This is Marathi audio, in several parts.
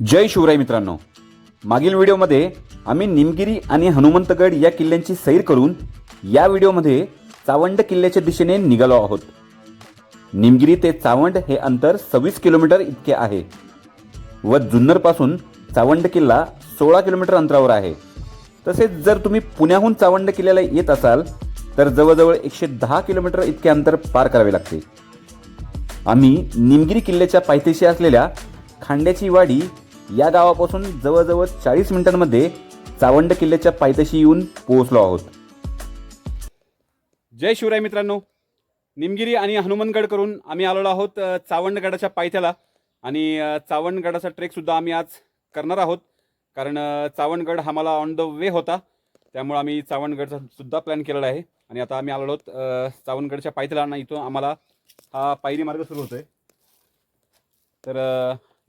जय शिवराय मित्रांनो. मागील व्हिडिओमध्ये आम्ही निमगिरी आणि हनुमंतगड या किल्ल्यांची सैर करून या व्हिडिओमध्ये चावंड किल्ल्याच्या दिशेने निघालो आहोत. निमगिरी ते चावंड हे अंतर सव्वीस किलोमीटर इतके आहे व जुन्नरपासून चावंड किल्ला सोळा किलोमीटर अंतरावर आहे. तसेच जर तुम्ही पुण्याहून चावंड किल्ल्याला येत असाल तर जवळजवळ एकशे दहा किलोमीटर इतके अंतर पार करावे लागते. आम्ही निमगिरी किल्ल्याच्या पायथ्याशी असलेल्या खांड्याची वाडी या गावापासून जवळजवळ चाळीस मिनिटांमध्ये चावंड किल्ल्याच्या पायथ्याशी येऊन पोहोचलो आहोत. जय शिवराय मित्रांनो. निमगिरी आणि हनुमानगड करून आम्ही आलेलो आहोत चावंडगडाच्या पायथ्याला. आणि चावंडगडाचा ट्रेकसुद्धा आम्ही आज करणार आहोत. कारण चावणगड चावंडगड हा मला ऑन द वे होता. त्यामुळे आम्ही चावंडगडचा सुद्धा प्लॅन केलेला आहे. आणि आता आम्ही आलेलो आहोत चावणगडच्या चावंडगडच्या पायथ्याला आणि इथून आम्हाला हा पायरी मार्ग सुरू होतोय. तर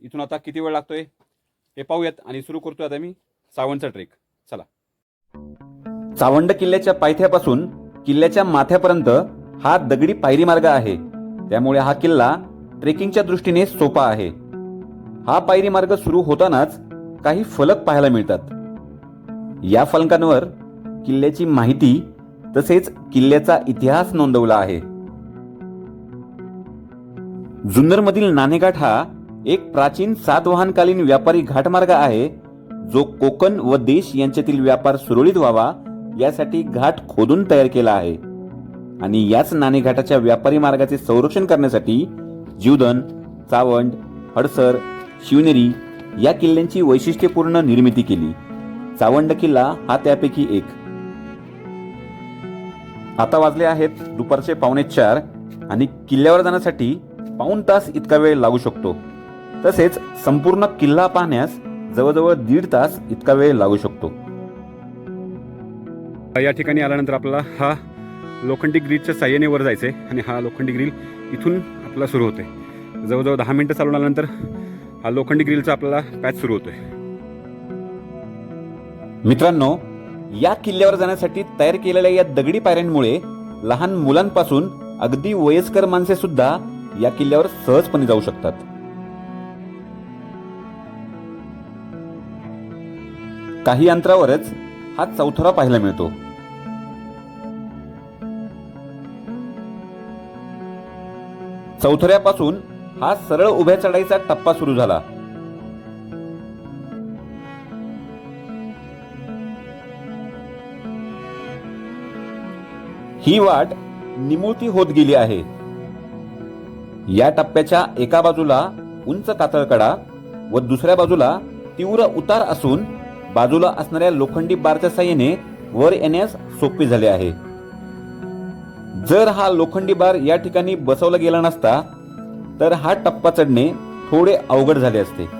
इथून आता किती वेळ लागतोय? हे पाहूयात आणि सुरू करतोय आता मी सावंडचा ट्रेक चला. चावंड किल्ल्याच्या पायथ्यापासून किल्ल्याच्या माथ्यापर्यंत हा दगडी पायरी मार्ग आहे. त्यामुळे हा किल्ला ट्रेकिंगच्या दृष्टीने सोपा आहे. हा पायरी मार्ग सुरू होतानाच काही फलक पाहायला मिळतात. या फलकांवर किल्ल्याची माहिती तसेच किल्ल्याचा इतिहास नोंदवला आहे. जुन्नरमधील नाणेघाट हा एक प्राचीन सातवाहनकालीन व्यापारी घाटमार्ग आहे जो कोकण व देश यांच्यातील व्यापार सुरळीत व्हावा यासाठी घाट खोदून तयार केला आहे. आणि याच नाणेघाटाच्या व्यापारी मार्गाचे संरक्षण करण्यासाठी जीवधन चावंड हडसर शिवनेरी या किल्ल्यांची वैशिष्ट्यपूर्ण निर्मिती केली. चावंड किल्ला हा त्यापैकी एक. आता वाजले आहेत दुपारचे पावणे चार आणि किल्ल्यावर जाण्यासाठी पाऊण तास इतका वेळ लागू शकतो. तसेच संपूर्ण किल्ला पाहण्यास जवळजवळ दीड तास इतका वेळ लागू शकतो. या ठिकाणी आल्यानंतर आपल्याला हा लोखंडी ग्रीलच्या साह्याने वर जायचं आहे आणि हा लोखंडी ग्रिल इथून आपला सुरू होतोय. जवळजवळ दहा मिनटं चालून आल्यानंतर हा लोखंडी ग्रिलचा आपल्याला पॅच सुरू होतोय. मित्रांनो या किल्ल्यावर जाण्यासाठी तयार केलेल्या या दगडी पायऱ्यांमुळे लहान मुलांपासून अगदी वयस्कर माणसे सुद्धा या किल्ल्यावर सहजपणे जाऊ शकतात. काही अंतरावरच हा चौथरा पाहायला मिळतो. चौथऱ्यापासून हा सरळ उभ्या चढाईचा टप्पा सुरू झाला. ही वाट निमुळती होत गेली आहे. या टप्प्याच्या एका बाजूला उंच कातळकडा व दुसऱ्या बाजूला तीव्र उतार असून बाजूला असणाऱ्या लोखंडी बारच्या साह्याने वर येण्यास सोपे झाले आहे. जर हा लोखंडी बार या ठिकाणी बसवला गेला नसता तर हा टप्पा चढणे थोडे अवघड झाले असते.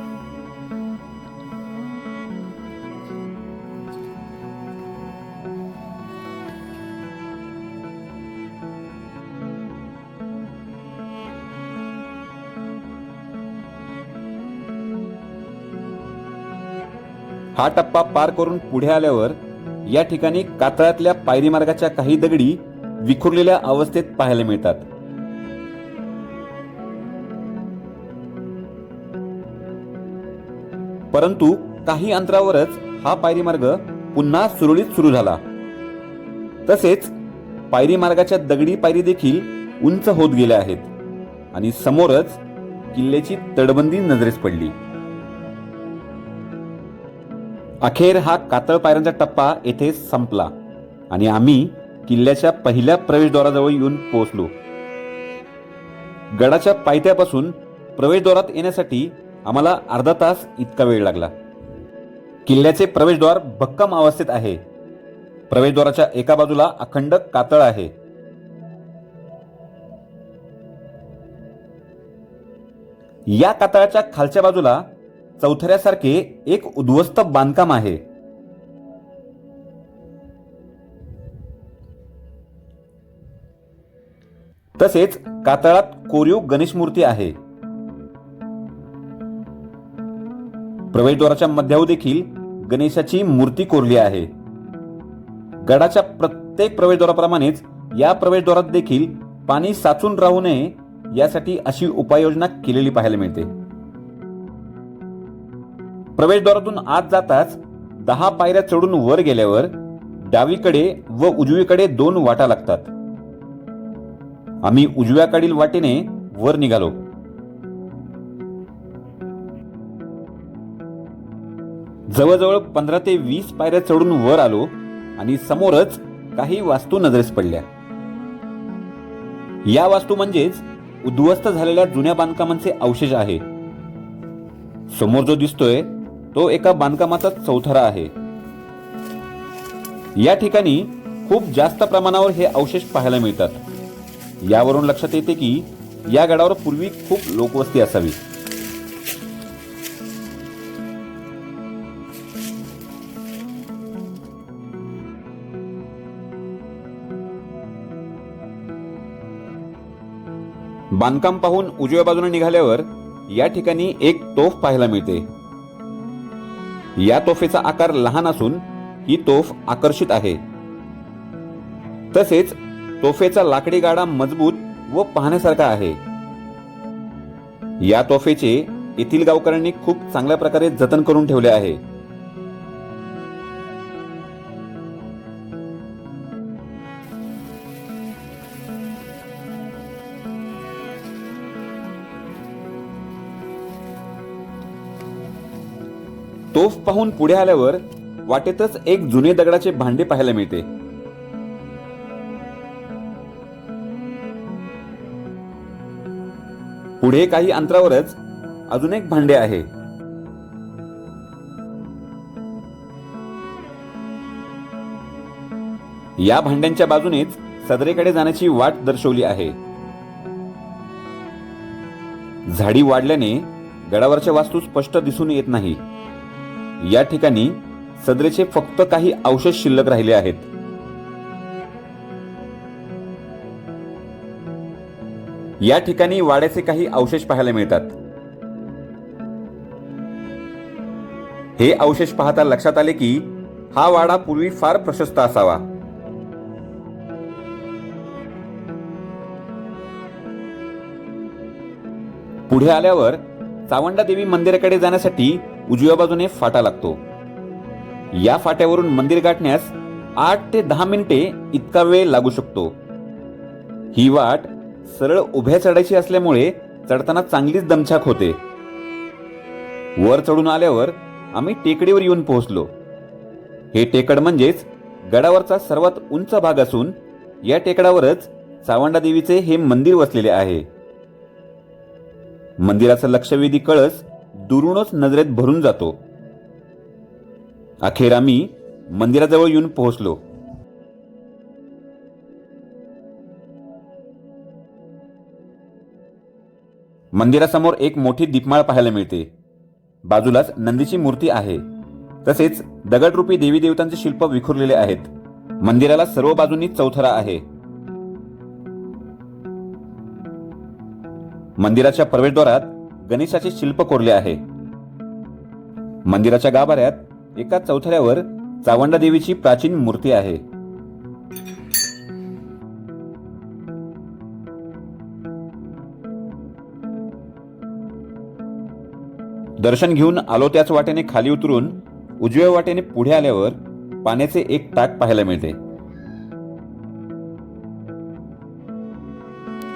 हा टप्पा पार करून पुढे आल्यावर या ठिकाणी कातळातल्या पायरी मार्गाच्या काही दगडी विखुरलेल्या अवस्थेत पाहायला मिळतात. परंतु काही अंतरावरच हा पायरी मार्ग पुन्हा सुरळीत सुरू झाला. तसेच पायरी मार्गाच्या दगडी पायरी देखील उंच होत गेल्या आहेत आणि समोरच किल्ल्याची तडबंदी नजरेस पडली. अखेर हा कातळ पायऱ्यांचा टप्पा येथे संपला आणि आम्ही किल्ल्याच्या पहिल्या प्रवेशद्वाराजवळ येऊन पोहोचलो. गडाच्या पायथ्यापासून प्रवेशद्वारात येण्यासाठी आम्हाला अर्धा तास इतका वेळ लागला. किल्ल्याचे प्रवेशद्वार भक्कम अवस्थेत आहे. प्रवेशद्वाराच्या एका बाजूला अखंड कातळ आहे. या कातळाच्या खालच्या बाजूला चौथऱ्यासारखे एक उद्ध्वस्त बांधकाम आहे. तसेच कातळात कोरीव गणेश मूर्ती आहे. प्रवेशद्वाराच्या मध्यावर देखील गणेशाची मूर्ती कोरली आहे. गडाच्या प्रत्येक प्रवेशद्वाराप्रमाणेच या प्रवेशद्वारात देखील पाणी साचून राहू नये यासाठी अशी उपाययोजना केलेली पाहायला मिळते. प्रवेशद्वारातून आत जाताच दहा पायऱ्या चढून वर गेल्यावर डावीकडे व उजवीकडे दोन वाटा लागतात. आम्ही उजव्याकडील वाटेने वर निघालो. जवळजवळ पंधरा ते वीस पायऱ्या चढून वर आलो आणि समोरच काही वास्तू नजरेस पडल्या. या वास्तू म्हणजेच उद्ध्वस्त झालेल्या जुन्या बांधकामांचे अवशेष आहे. समोर जो दिसतोय तो एका बांधकामाचा चौथरा आहे. या ठिकाणी खूप जास्त प्रमाणावर हे अवशेष पाहायला मिळतात. यावरून लक्षात येते की या गडावर पूर्वी खूप लोकवस्ती असावी. बांधकाम पाहून उजव्या बाजूने निघाल्यावर या ठिकाणी एक तोफ पाहायला मिळते. या तोफेचा आकार लहान असून ही तोफ आकर्षित आहे. तसेच तोफेचा लाकडी गाडा मजबूत व पाहण्यासारखा आहे. या तोफेचे येथील गावकऱ्यांनी खूप चांगल्या प्रकारे जतन करून ठेवले आहे. तोफ पाहून पुढे आल्यावर वाटेतच एक जुने दगडाचे भांडे पाहायला मिळते. पुढे काही अंतरावरच अजून एक भांडे आहे. या भांड्यांच्या बाजूनेच सदरेकडे जाण्याची वाट दर्शवली आहे. झाडी वाढल्याने गडावरच्या वास्तू स्पष्ट दिसून येत नाही. या ठिकाणी सदरेचे फक्त काही अवशेष शिल्लक राहिले आहेत. या ठिकाणी वाड्याचे काही अवशेष पाहायला मिळतात. हे अवशेष पाहता लक्षात आले की हा वाडा पूर्वी फार प्रशस्त असावा. पुढे आल्यावर चावंडा देवी मंदिराकडे जाण्यासाठी उजव्या बाजूने फाटा लागतो. या फाट्यावरून मंदिर गाठण्यास आठ ते दहा मिनिटे इतका वेळ लागू शकतो. ही वाट सरळ उभ्या चढायची असल्यामुळे चढताना चांगलीच दमछाक होते. वर चढून आल्यावर आम्ही टेकडीवर येऊन पोहोचलो. हे टेकड म्हणजेच गडावरचा सर्वात उंच भाग असून या टेकडावरच चावंडा देवीचे हे मंदिर वसलेले आहे. मंदिराचा लक्षवेधी कळस दुरूनच नजरेत भरून जातो. अखेर आम्ही मंदिराजवळ येऊन पोहोचलो. मंदिरासमोर एक मोठी दीपमाळ पाहायला मिळते. बाजूलाच नंदीची मूर्ती आहे. तसेच दगडरूपी देवी देवतांचे शिल्प विखुरलेले आहेत. मंदिराला सर्व बाजूंनी चौथरा आहे. मंदिराच्या प्रवेशद्वारात गणेशाचे शिल्प कोरले आहे. मंदिराच्या गाभाऱ्यात एका चौथऱ्यावर चावंडा देवीची प्राचीन मूर्ती आहे. दर्शन घेऊन आलो त्याच वाटेने खाली उतरून उजव्या वाटेने पुढे आल्यावर पाण्याचे एक टाक पाहायला मिळते.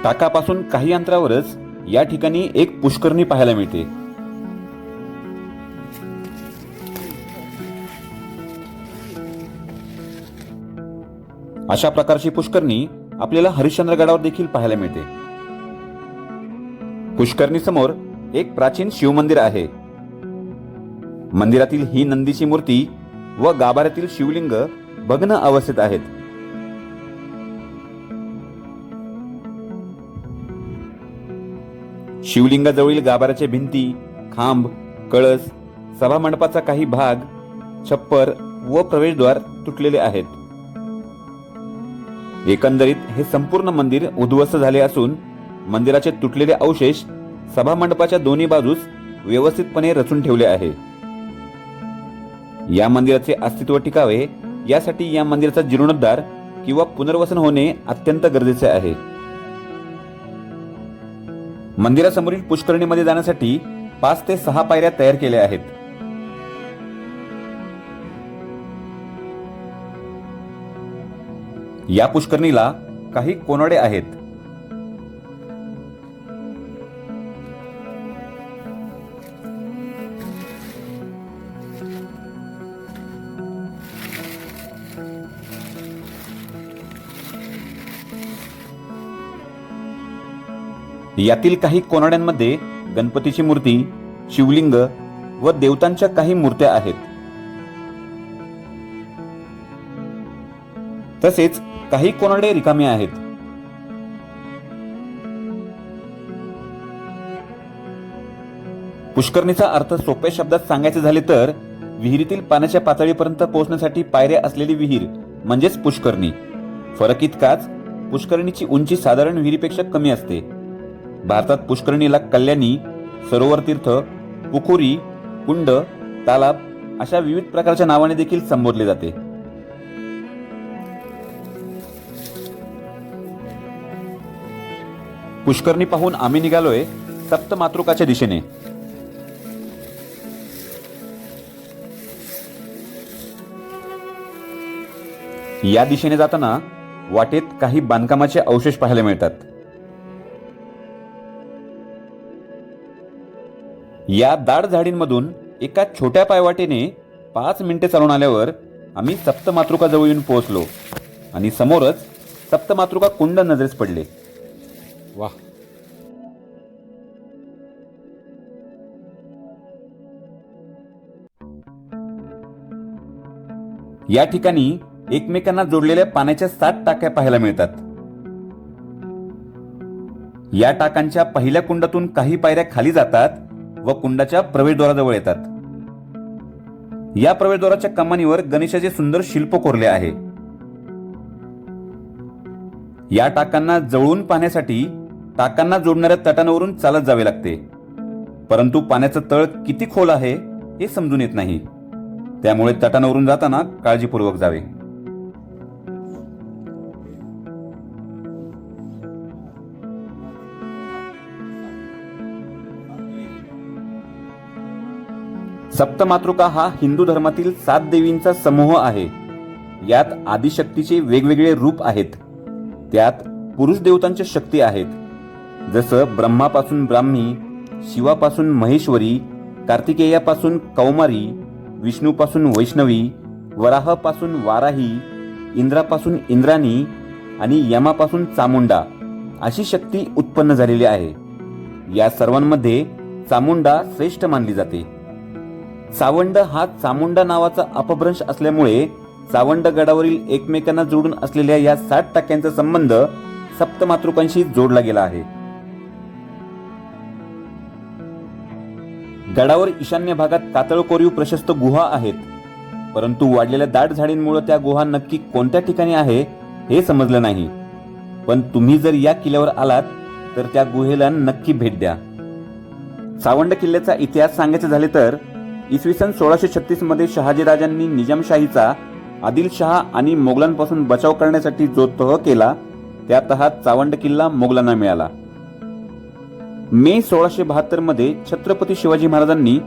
टाकापासून काही अंतरावरच या ठिकाणी एक पुष्करणी पाहायला मिळते. अशा प्रकारची पुष्करणी आपल्याला हरिश्चंद्रगडावर देखील पाहायला मिळते. पुष्करणी समोर एक प्राचीन शिवमंदिर आहे. मंदिरातील ही नंदीची मूर्ती व गाभाऱ्यातील शिवलिंग भग्न अवस्थेत आहेत. शिवलिंगाजवळील गाभाऱ्याच्या भिंती खांब कळस सभामंडपाचा काही भाग छप्पर व प्रवेशद्वार तुटलेले आहेत. एकंदरीत हे संपूर्ण मंदिर उद्ध्वस्त झाले असून मंदिराचे तुटलेले अवशेष सभामंडपाच्या दोन्ही बाजूस व्यवस्थितपणे रचून ठेवले आहे. या मंदिराचे अस्तित्व टिकावे यासाठी या मंदिराचा जीर्णोद्धार किंवा पुनर्वसन होणे अत्यंत गरजेचे आहे. मंदिरासमोरील पुष्करणीमध्ये जाण्यासाठी पाच ते सहा पायऱ्या तयार केल्या आहेत. या पुष्करणीला काही कोनाडे आहेत. यातील काही कोनाड्यांमध्ये गणपतीची मूर्ती शिवलिंग व देवतांच्या काही मूर्त्या आहेत. तसेच काही कोनाडे रिकामे आहेत. पुष्करणीचा अर्थ सोप्या शब्दात सांगायचे झाले तर विहिरीतील पाण्याच्या पातळीपर्यंत पोहोचण्यासाठी पायऱ्या असलेली विहीर म्हणजेच पुष्करणी. फरक इतकाच पुष्करणीची उंची साधारण विहिरीपेक्षा कमी असते. भारतात पुष्करणीला कल्याणी सरोवर तीर्थ पुखुरी कुंड तालाब अशा विविध प्रकारच्या नावाने देखील संबोधले जाते. पुष्करणी पाहून आम्ही निघालोय सप्त मातृकाच्या दिशेने. या दिशेने जाताना वाटेत काही बांधकामाचे अवशेष पाहायला मिळतात. या दाट झाडींमधून एका छोट्या पायवाटेने पाच मिनिटे चालून आल्यावर आम्ही सप्तमातृका जवळ येऊन पोहोचलो. आणि समोरच सप्तमातृका कुंड नजरेस पडले. वा. या ठिकाणी एकमेकांना जोडलेल्या पाण्याच्या सात टाक्या पाहायला मिळतात. या टाकांच्या पहिल्या कुंडातून काही पायऱ्या खाली जातात व कुंडाच्या प्रवेशद्वाराजवळ येतात. या प्रवेशद्वाराच्या कमानीवर गणेशाचे सुंदर शिल्प कोरले आहे. या टाकांना जवळून पाहण्यासाठी टाकांना जोडणाऱ्या तटांवरून चालत जावे लागते. परंतु पाण्याचं तळ किती खोल आहे हे समजून येत नाही. त्यामुळे तटांवरून जाताना काळजीपूर्वक जावे. सप्तमातृका हा हिंदू धर्मातील सात देवींचा समूह आहे. यात आदिशक्तीचे वेगवेगळे रूप आहेत. त्यात पुरुष देवतांच्या शक्ती आहेत. जसं ब्रह्मापासून ब्राह्मी शिवापासून महेश्वरी कार्तिकेयापासून कौमारी विष्णूपासून वैष्णवी वराहपासून वाराही इंद्रापासून इंद्राणी आणि यमापासून चामुंडा अशी शक्ती उत्पन्न झालेली आहे. या सर्वांमध्ये चामुंडा श्रेष्ठ मानली जाते. चावंड हा चामुंडा नावाचा अपभ्रंश असल्यामुळे चावंड गडावरील एकमेकांना जोडून असलेल्या या सात टाक्यांचा संबंध सप्तमातृकांशी जोडला गेला आहे. गडावर ईशान्य भागात कातळ कोरीव प्रशस्त गुहा आहेत. परंतु वाढलेल्या दाट झाडींमुळे त्या गुहा नक्की कोणत्या ठिकाणी आहे हे समजलं नाही. पण तुम्ही जर या किल्ल्यावर आलात तर त्या गुहेला नक्की भेट द्या. सावंड किल्ल्याचा इतिहास सांगायचे झाले तर इसवी सन सोळाशे छत्तीसमध्ये शहाजीराजांनी निजामशाहीचा आदिलशहा आणि मोगलांपासून बचाव करण्यासाठी जो तह केला त्या तहात चावंड किल्ला मोगलांना मिळाला. मे सोळाशे बहात्तरमध्ये छत्रपती शिवाजी महाराजांनी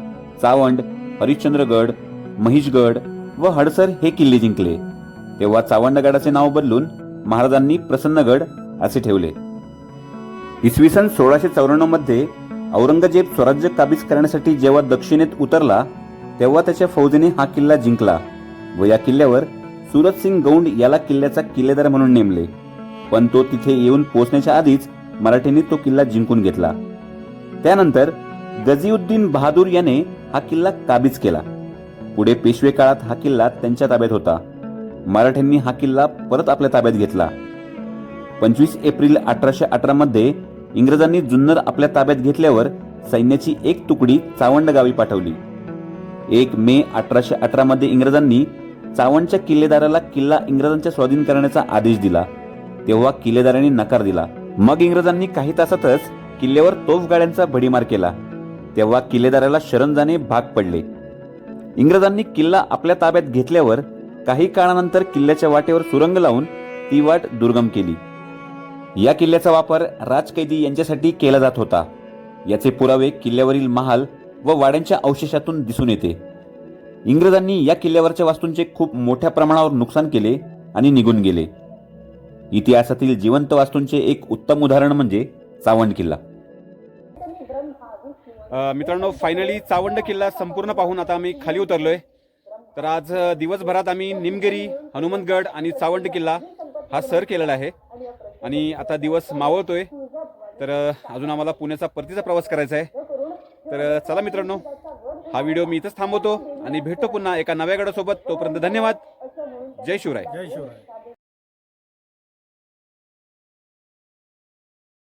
चावंड हरिश्चंद्रगड महिषगड व हडसर हे किल्ले जिंकले. तेव्हा चावंडगडाचे नाव बदलून महाराजांनी प्रसन्नगड असे ठेवले. इसवी सन सोळाशे चौऱ्याण्णवमध्ये औरंगजेब स्वराज्य काबीज करण्यासाठी जेव्हा दक्षिणेत उतरला तेव्हा त्याच्या फौजेने हा किल्ला जिंकला व या किल्ल्यावर सुरतसिंग गौंड याला किल्ल्याचा किल्लेदार म्हणून नेमले. पण तो तिथे येऊन पोहोचण्याच्या आधीच मराठ्यांनी तो किल्ला जिंकून घेतला. त्यानंतर गझीउद्दीन बहादूर याने हा किल्ला काबीज केला. पुढे पेशवे काळात हा किल्ला त्यांच्या ताब्यात होता. मराठ्यांनी हा किल्ला परत आपल्या ताब्यात घेतला. पंचवीस एप्रिल अठराशे अठरा मध्ये इंग्रजांनी जुन्नर आपल्या ताब्यात घेतल्यावर सैन्याची एक तुकडी चावंड गावी पाठवली. एक मे अठराशे अठरा मध्ये इंग्रजांनी चावंडच्या किल्लेदाराला किल्ला इंग्रजांच्या स्वाधीन करण्याचा आदेश दिला. तेव्हा किल्लेदारांनी नकार दिला. मग इंग्रजांनी काही तासातच किल्ल्यावर तोफगाड्यांचा भडीमार केला. तेव्हा किल्लेदाराला शरण जाणे भाग पडले. इंग्रजांनी किल्ला आपल्या ताब्यात घेतल्यावर काही काळानंतर किल्ल्याच्या वाटेवर सुरंग लावून ती वाट दुर्गम केली. या किल्ल्याचा वापर राजकैदी यांच्यासाठी केला जात होता. याचे पुरावे किल्ल्यावरील महाल व वाड्यांच्या अवशेषातून दिसून येते. इंग्रजांनी या किल्ल्यावरच्या वास्तूंचे खूप मोठ्या प्रमाणावर नुकसान केले आणि निघून गेले. इतिहासातील जिवंत वास्तूंचे एक उत्तम उदाहरण म्हणजे चावंड किल्ला. मित्रांनो फायनली चावंड किल्ला संपूर्ण पाहून आता आम्ही खाली उतरलोय. तर आज दिवसभरात आम्ही निमगिरी हनुमंतगड आणि चावंड किल्ला हा सर केलेला आहे. आणि आता दिवस मावळतोय. तर अजून आम्हाला पुण्याचा परतीचा प्रवास करायचा आहे. तर चला मित्रांनो हा व्हिडिओ मी इथंच थांबवतो आणि भेटतो पुन्हा एका नव्या गडासोबत. तोपर्यंत धन्यवाद. जय शिवराय. जय शिवराय.